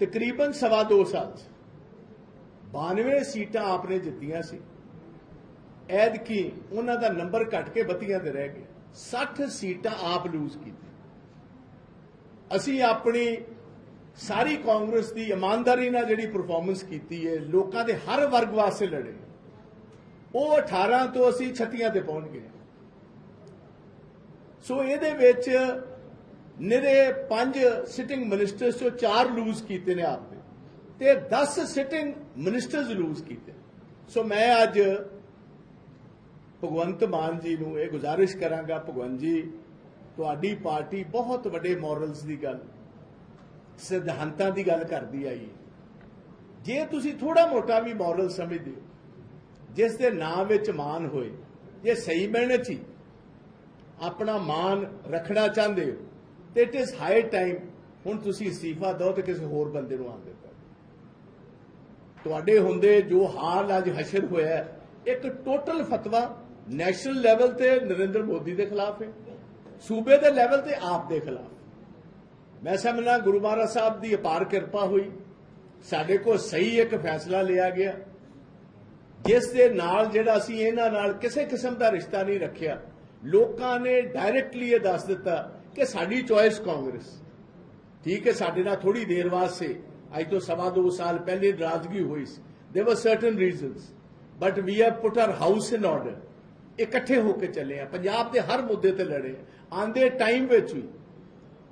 ਤਕਰੀਬਨ ਸਵਾ ਦੋ ਸਾਲ 'ਚ 92 ਸੀਟਾਂ ਆਪਨੇ ਜਿੱਤੀਆਂ ਸੀ। ਐਤਕੀ ਉਹਨਾਂ ਦਾ ਨੰਬਰ ਘਟ ਕੇ ਬੱਤੀਆਂ ਤੇ ਰਹਿ ਗਿਆ। 60 ਸੀਟਾਂ ਆਪ ਲੂਜ਼ ਕੀਤੀ ਅਸੀਂ ਆਪਣੀ ਸਾਰੀ ਕਾਂਗਰਸ ਦੀ ਇਮਾਨਦਾਰੀ ਨਾਲ ਜਿਹੜੀ ਪਰਫਾਰਮੈਂਸ ਕੀਤੀ ਹੈ, ਲੋਕਾਂ ਦੇ ਹਰ ਵਰਗ ਵਾਸਤੇ ਲੜੇ। ਉਹ 18 ਤੋਂ ਅਸੀਂ 36 ਤੇ ਪਹੁੰਚ ਗਏ। ਸੋ ਇਹਦੇ ਵਿੱਚ ਨਿਰੇ ਪੰਜ ਸਿਟਿੰਗ ਮਿਨਿਸਟਰਸ ਚੋਂ ਚਾਰ ਲੂਜ਼ ਕੀਤੇ ਨੇ ਆਪ ਨੇ ਤੇ 10 ਸਿਟਿੰਗ ਮਿਨਿਸਟਰਸ ਲੂਜ਼ ਕੀਤੇ। ਸੋ ਮੈਂ ਅੱਜ ਭਗਵੰਤ ਮਾਨ ਜੀ ਨੂੰ ਇਹ ਗੁਜ਼ਾਰਿਸ਼ ਕਰਾਂਗਾ, ਭਗਵੰਤ ਜੀ, ਤੁਹਾਡੀ ਪਾਰਟੀ ਬਹੁਤ ਵੱਡੇ ਮੋਰਲਸ ਦੀ ਗੱਲ, ਸਿਧਾਂਤਾਂ ਦੀ ਗੱਲ ਕਰਦੀ ਆਈ ਜੇ ਤੁਸੀਂ ਥੋੜਾ ਮੋਟਾ ਵੀ ਮੋਰਲ ਸਮਝਦੇ ਹੋ, ਜਿਸ ਦੇ ਨਾਮ ਵਿੱਚ ਮਾਨ ਹੋਏ, ਜੇ ਸਹੀ ਮੈਨੇ ਚ ਹੀ ਆਪਣਾ ਮਾਨ ਰੱਖਣਾ ਚਾਹੁੰਦੇ ਹੋ ਤੇ ਇਟ ਇਜ਼ ਹਾਈ ਟਾਈਮ ਹੁਣ ਤੁਸੀਂ ਅਸਤੀਫਾ ਦਿਓ ਤੇ ਕਿਸੇ ਹੋਰ ਬੰਦੇ ਨੂੰ ਆਣ ਦਿੱਤਾ ਤੁਹਾਡੇ ਹੁੰਦੇ ਜੋ ਹਾਲ ਅੱਜ ਹਸ਼ਰ ਹੋਇਆ ਇੱਕ ਟੋਟਲ ਫਤਵਾ ਨੈਸ਼ਨਲ ਲੈਵਲ ਤੇ ਨਰਿੰਦਰ ਮੋਦੀ ਦੇ ਖਿਲਾਫ ਹੈ, ਸੂਬੇ ਦੇ ਲੈਵਲ ਤੇ ਆਪ ਦੇ ਖਿਲਾਫ। ਮੈਂ ਸਮਝਣਾ ਗੁਰੂ ਮਹਾਰਾਜ ਸਾਹਿਬ ਦੀ ਅਪਾਰ ਕਿਰਪਾ ਹੋਈ, ਸਾਡੇ ਕੋਲ ਸਹੀ ਇੱਕ ਫੈਸਲਾ ਲਿਆ ਗਿਆ। ਜਿਸ ਦੇ ਨਾਲ ਜਿਹੜਾ ਅਸੀਂ ਇਹਨਾਂ ਨਾਲ ਕਿਸੇ ਕਿਸਮ ਦਾ ਰਿਸ਼ਤਾ ਨਹੀਂ ਰੱਖਿਆ, ਲੋਕਾਂ ਨੇ ਡਾਇਰੈਕਟਲੀ ਇਹ ਦੱਸ ਦਿੱਤਾ ਕਿ ਸਾਡੀ ਚੋਇਸ ਕਾਂਗਰਸ। ਠੀਕ ਹੈ, ਸਾਡੇ ਨਾਲ ਥੋੜੀ ਦੇਰ ਵਾਸਤੇ। ਅੱਜ ਤੋਂ ਸਵਾ ਦੋ ਸਾਲ ਪਹਿਲੇ ਨਾਰਾਜ਼ਗੀ ਹੋਈ ਸੀ। There were certain reasons but we have put our house in order ਇਕੱਠੇ ਹੋ ਕੇ ਚੱਲੇ ਆ ਪੰਜਾਬ ਦੇ ਹਰ ਮੁੱਦੇ ਤੇ ਲੜੇ ਆਂਦੇ ਟਾਈਮ ਵਿੱਚ ਵੀ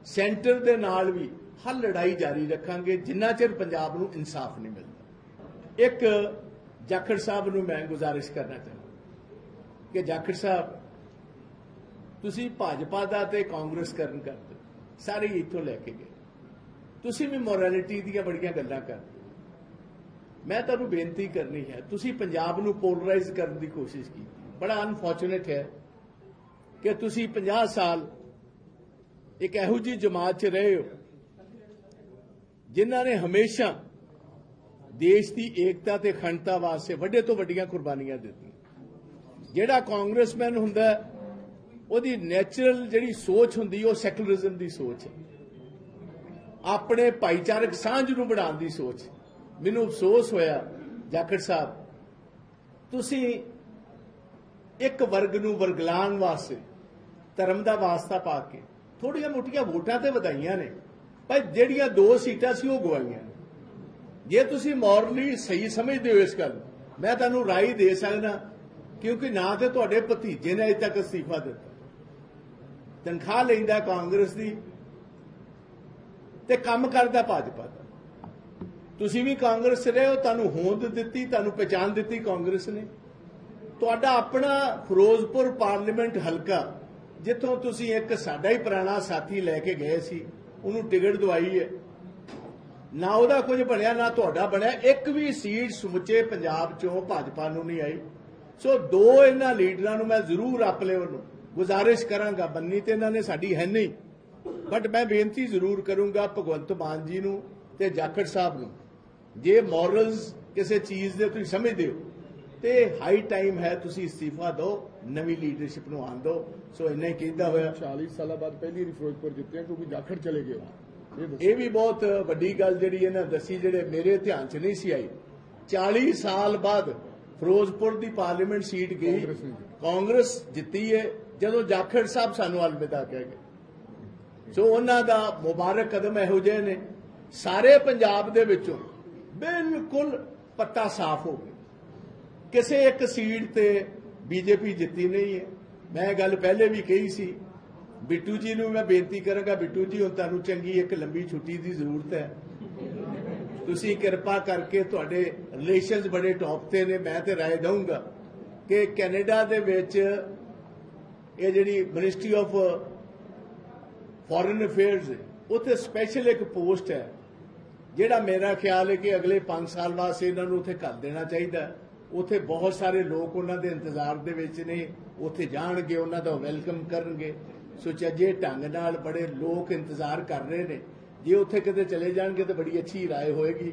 ਸੈਂਟਰ ਦੇ ਨਾਲ ਵੀ ਹਰ ਲੜਾਈ ਜਾਰੀ ਰੱਖਾਂਗੇ। ਜਿੰਨਾ ਚਿਰ ਪੰਜਾਬ ਨੂੰ ਇਨਸਾਫ ਨਹੀਂ ਮਿਲਦਾ। ਇੱਕ ਜਾਖੜ ਸਾਹਿਬ ਨੂੰ ਮੈਂ ਗੁਜ਼ਾਰਿਸ਼ ਕਰਨਾ ਚਾਹੁੰਦਾ ਕਿ ਜਾਖੜ ਸਾਹਿਬ ਤੁਸੀਂ ਭਾਜਪਾ ਦਾ ਤੇ ਕਾਂਗਰਸ ਕਰਨ ਕਰਦੇ ਸਾਰੇ ਇੱਥੋਂ ਲੈ ਕੇ ਗਏ। ਤੁਸੀਂ ਵੀ ਮੋਰੈਲਿਟੀ ਦੀਆਂ ਬੜੀਆਂ ਗੱਲਾਂ ਕਰਦੇ ਮੈਂ ਤੁਹਾਨੂੰ ਬੇਨਤੀ ਕਰਨੀ ਹੈ ਤੁਸੀਂ ਪੰਜਾਬ ਨੂੰ ਪੋਲਰਾਈਜ਼ ਕਰਨ ਦੀ ਕੋਸ਼ਿਸ਼ ਕੀਤੀ। ਬੜਾ ਅਨਫੋਰਚੂਨੇਟ ਹੈ ਕਿ ਤੁਸੀਂ 50 ਸਾਲ ਇੱਕ ਇਹੋ ਜੀ ਜਮਾਤ 'ਚ ਰਹੇ ਹੋ ਜਿਨ੍ਹਾਂ ਨੇ ਹਮੇਸ਼ਾ ਦੇਸ਼ ਦੀ ਏਕਤਾ ਤੇ ਅਖੰਡਤਾ ਵਾਸਤੇ ਵੱਡੇ ਤੋਂ ਵੱਡੀਆਂ ਕੁਰਬਾਨੀਆਂ ਦਿੱਤੀਆਂ। ਜਿਹੜਾ ਕਾਂਗਰਸਮੈਨ ਹੁੰਦਾ ਹੈ, ਉਹਦੀ ਨੈਚੁਰਲ ਜਿਹੜੀ ਸੋਚ ਹੁੰਦੀ ਉਹ ਸੈਕੂਲਰਿਜ਼ਮ ਦੀ ਸੋਚ ਹੈ। ਆਪਣੇ ਭਾਈਚਾਰਕ ਸਾਂਝ ਨੂੰ ਬਣਾਉਣ ਦੀ ਸੋਚ ਮੈਨੂੰ ਅਫਸੋਸ ਹੋਇਆ ਜਾਖੜ ਸਾਹਿਬ ਤੁਸੀਂ ਇੱਕ ਵਰਗ ਨੂੰ ਵਰਗਲਾਉਣ ਵਾਸਤੇ ਧਰਮ ਦਾ ਵਾਸਤਾ ਪਾ ਕੇ ਥੋੜੀਆਂ ਮੋਟੀਆਂ ਵੋਟਾਂ ਤੇ ਵਧਾਈਆਂ ਨੇ ਪਰ ਜਿਹੜੀਆਂ ਦੋ ਸੀਟਾਂ ਸੀ ਉਹ ਗਵਾਈਆਂ ਨੇ। ਜੇ ਤੁਸੀਂ ਮੋਰਲੀ ਸਹੀ ਸਮਝਦੇ ਹੋ ਇਸ ਗੱਲ ਨੂੰ, ਮੈਂ ਤੁਹਾਨੂੰ ਰਾਏ ਦੇ ਸਕਦਾ ਕਿਉਂਕਿ ਨਾ ਤੇ ਤੁਹਾਡੇ ਭਤੀਜੇ ਨੇ ਅਜੇ ਤੱਕ ਅਸਤੀਫਾ ਦਿੱਤਾ। ਤਨਖਾਹ ਲੈਂਦਾ ਕਾਂਗਰਸ ਦੀ ਤੇ ਕੰਮ ਕਰਦਾ ਭਾਜਪਾ ਦਾ। ਤੁਸੀਂ ਵੀ ਕਾਂਗਰਸ ਰਹੇ ਹੋ, ਤੁਹਾਨੂੰ ਹੋਂਦ ਦਿੱਤੀ, ਤੁਹਾਨੂੰ ਪਛਾਣ ਦਿੱਤੀ ਕਾਂਗਰਸ ਨੇ। ਤੁਹਾਡਾ ਆਪਣਾ ਫਿਰੋਜ਼ਪੁਰ ਪਾਰਲੀਮੈਂਟ ਹਲਕਾ, ਜਿੱਥੋਂ ਤੁਸੀਂ ਇੱਕ ਸਾਡਾ ਹੀ ਪੁਰਾਣਾ ਸਾਥੀ ਲੈ ਕੇ ਗਏ ਸੀ, ਉਹਨੂੰ ਟਿਕਟ ਦਵਾਈ ਹੈ। ਨਾ ਉਹਦਾ ਕੁਝ ਬਣਿਆ, ਨਾ ਤੁਹਾਡਾ ਬਣਿਆ। ਇੱਕ ਵੀ ਸੀਟ ਸਮੁੱਚੇ ਪੰਜਾਬ ਚੋਂ ਭਾਜਪਾ ਨੂੰ ਨਹੀਂ ਆਈ। ਸੋ ਦੋ ਇਹਨਾਂ ਲੀਡਰਾਂ ਨੂੰ ਮੈਂ ਜ਼ਰੂਰ ਆਪਣੇ ਵੱਲੋਂ ਗੁਜ਼ਾਰਿਸ਼ ਕਰਾਂਗਾ ਬੰਨੀ ਤੇ ਇਹਨਾਂ ਨੇ ਸਾਡੀ ਹੈ ਨਹੀਂ। ਬਟ ਮੈਂ ਬੇਨਤੀ ਜ਼ਰੂਰ ਕਰੂੰਗਾ ਭਗਵੰਤ ਮਾਨ ਜੀ ਨੂੰ ਤੇ ਜਾਖੜ ਸਾਹਿਬ ਨੂੰ ਜੇ ਮੋਰਲਸ ਕਿਸੇ ਚੀਜ਼ ਦੇ ਤੁਸੀਂ ਸਮਝਦੇ ਹੋ ਤੇ ਹਾਈ ਟਾਈਮ ਹੈ ਤੁਸੀਂ ਅਸਤੀਫਾ ਦਿਓ ਨਵੀਂ ਲੀਡਰਸ਼ਿਪ ਨੂੰ ਆਣ ਦਿਓ। ਸੋ ਇੰਨਾ ਹੀ ਕਹਿੰਦਾ ਹੋਇਆ। 40 ਸਾਲਾਂ ਬਾਅਦ ਪਹਿਲੀ ਵਾਰੀ ਫਿਰੋਜ਼ਪੁਰ ਜਿੱਤੇ ਆ ਕਿਉਂਕਿ ਜਾਖੜ ਚਲੇ ਗਏ ਇਹ ਵੀ ਬਹੁਤ ਵੱਡੀ ਗੱਲ ਜਿਹੜੀ ਇਹਨਾਂ ਦੱਸੀ ਜਿਹੜੇ ਮੇਰੇ ਧਿਆਨ 'ਚ ਨਹੀਂ ਸੀ ਆਈ। 40 ਸਾਲ ਬਾਅਦ ਫਿਰੋਜ਼ਪੁਰ ਦੀ ਪਾਰਲੀਮੈਂਟ ਸੀਟ ਗਈ ਕਾਂਗਰਸ ਜਿੱਤੀ। ਹੈ ਜਦੋਂ ਜਾਖੜ ਸਾਹਿਬ ਸਾਨੂੰ ਅਲਵਿਦਾ ਕਹਿ ਗਏ। ਸੋ ਉਹਨਾਂ ਦਾ ਮੁਬਾਰਕ ਕਦਮ ਇਹੋ ਜਿਹੇ ਨੇ। ਸਾਰੇ ਪੰਜਾਬ ਦੇ ਵਿੱਚੋਂ ਬਿਲਕੁਲ ਪੱਤਾ ਸਾਫ਼ ਹੋ ਗਿਆ। ਕਿਸੇ ਇੱਕ ਸੀਟ ਤੇ ਬੀਜੇਪੀ ਜਿੱਤੀ ਨਹੀਂ ਹੈ। ਮੈਂ ਇਹ ਗੱਲ ਪਹਿਲੇ ਵੀ ਕਹੀ ਸੀ ਬਿੱਟੂ ਜੀ ਨੂੰ ਮੈਂ ਬੇਨਤੀ ਕਰਾਂਗਾ ਬਿੱਟੂ ਜੀ ਹੁਣ ਤੁਹਾਨੂੰ ਚੰਗੀ ਇੱਕ ਲੰਬੀ ਛੁੱਟੀ ਦੀ ਜ਼ਰੂਰਤ ਹੈ। ਤੁਸੀਂ ਕਿਰਪਾ ਕਰਕੇ ਤੁਹਾਡੇ ਰਿਲੇਸ਼ਨਸ ਬੜੇ ਟੌਪ ਤੇ ਨੇ, ਮੈਂ ਤੇ ਰਾਏ ਦਊਂਗਾ ਕਿ ਕੈਨੇਡਾ ਦੇ ਵਿੱਚ ਇਹ ਜਿਹੜੀ ਮਿਨਿਸਟਰੀ ਆਫ ਫੋਰਨ ਅਫੇਅਰਸ ਉੱਥੇ ਸਪੈਸ਼ਲ ਇੱਕ ਪੋਸਟ ਹੈ, ਜਿਹੜਾ ਮੇਰਾ ਖਿਆਲ ਹੈ ਕਿ ਅਗਲੇ 5 ਸਾਲ ਵਾਸਤੇ ਇਹਨਾਂ ਨੂੰ ਉੱਥੇ ਕਰ ਦੇਣਾ ਚਾਹੀਦਾ ਹੈ। ਉੱਥੇ ਬਹੁਤ ਸਾਰੇ ਲੋਕ ਉਹਨਾਂ ਦੇ ਇੰਤਜ਼ਾਰ ਦੇ ਵਿੱਚ ਨੇ, ਉੱਥੇ ਜਾਣਗੇ, ਉਹਨਾਂ ਦਾ ਵੈਲਕਮ ਕਰਨਗੇ। ਸੁਚੱਜੇ ਢੰਗ ਨਾਲ ਬੜੇ ਲੋਕ ਇੰਤਜ਼ਾਰ ਕਰ ਰਹੇ ਨੇ। ਜੇ ਉੱਥੇ ਕਿਤੇ ਚਲੇ ਜਾਣਗੇ ਤਾਂ ਬੜੀ ਅੱਛੀ ਰਾਏ ਹੋਏਗੀ।